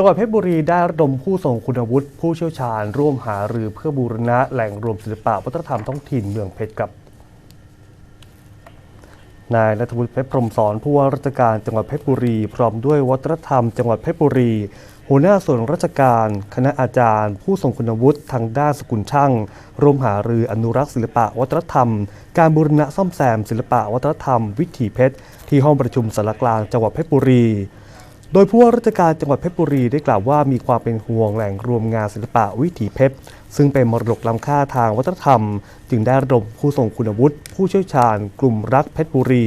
จังหวัดเพชรบุรีได้ระดมผู้ทรงคุณวุฒิผู้เชี่ยวชาญ ร่วมหารือเพื่อบูรณะแหล่งรวมศิลปะวัฒนธรรมท้องถิ่นเมืองเพชรครับนายนัทวุฒิเพชรพรหมสอนผู้ว่าราชการจังหวัดเพชรบุรี พร้อมด้วยวัฒนธรรมจังหวัดเพชรบุรี หัวหน้าส่วนราชการ คณะอาจารย์ ผู้ทรงคุณวุฒิทางด้านสกุลช่างร่วมหารืออนุรักษ์ศิลปะวัฒนธรรม การบูรณะซ่อมแซมศิลปะวัฒนธรรม วิถีเพชรที่ห้องประชุมสารกลางจังหวัดเพชรบุรี โดยผู้ว่าราชการจังหวัดเพชรบุรีได้กล่าวว่ามีความเป็นห่วงแหล่งรวมงานศิลปะวิถีเพชรซึ่งเป็นมรดกล้ำค่าทางวัฒนธรรม จึงได้ระดมผู้ทรงคุณวุฒิผู้เชี่ยวชาญ กลุ่มรักเพชรบุรี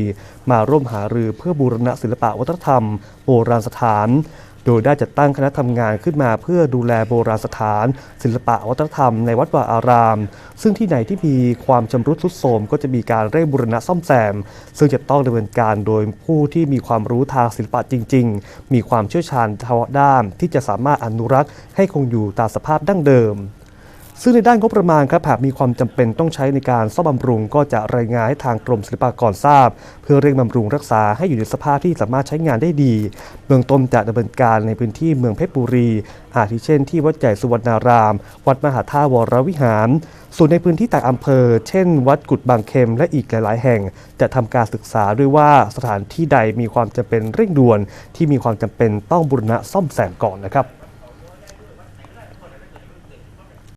มาร่วมหารือเพื่อบูรณะศิลปะวัฒนธรรม โบราณสถาน โดยได้จัดตั้งคณะทำงานขึ้นมาเพื่อดูแลโบราณสถาน ศิลปะวัฒนธรรมในวัดวาอาราม ซึ่งที่ไหนที่มีความชำรุดทรุดโทรมก็จะมีการเร่งบูรณะซ่อมแซม ซึ่งจะต้องดำเนินการโดยผู้ที่มีความรู้ทางศิลปะจริง ๆ มีความเชี่ยวชาญเฉพาะด้านที่จะสามารถอนุรักษ์ให้คงอยู่ตามสภาพดั้งเดิม ซึ่งในด้านงบประมาณครับหากมีความจำเป็นต้องใช้ในการซ่อมบำรุง ก็จะรายงานให้ทางกรมศิลปากรทราบ เพื่อเร่งบำรุงรักษาให้อยู่ในสภาพที่สามารถใช้งานได้ดี เบื้องต้นจะดำเนินการในพื้นที่เมืองเพชรบุรี อาทิเช่นที่วัดใหญ่สุวรรณาราม วัดมหาธาวรวิหาร ส่วนในพื้นที่ต่างอำเภอ เช่น วัดกุดบางเข็มและอีกหลาย ๆ แห่ง จะทำการศึกษาด้วยว่าสถานที่ใดมีความจำเป็นเร่งด่วน ที่มีความจำเป็นต้องบูรณะซ่อมแซมก่อนนะครับ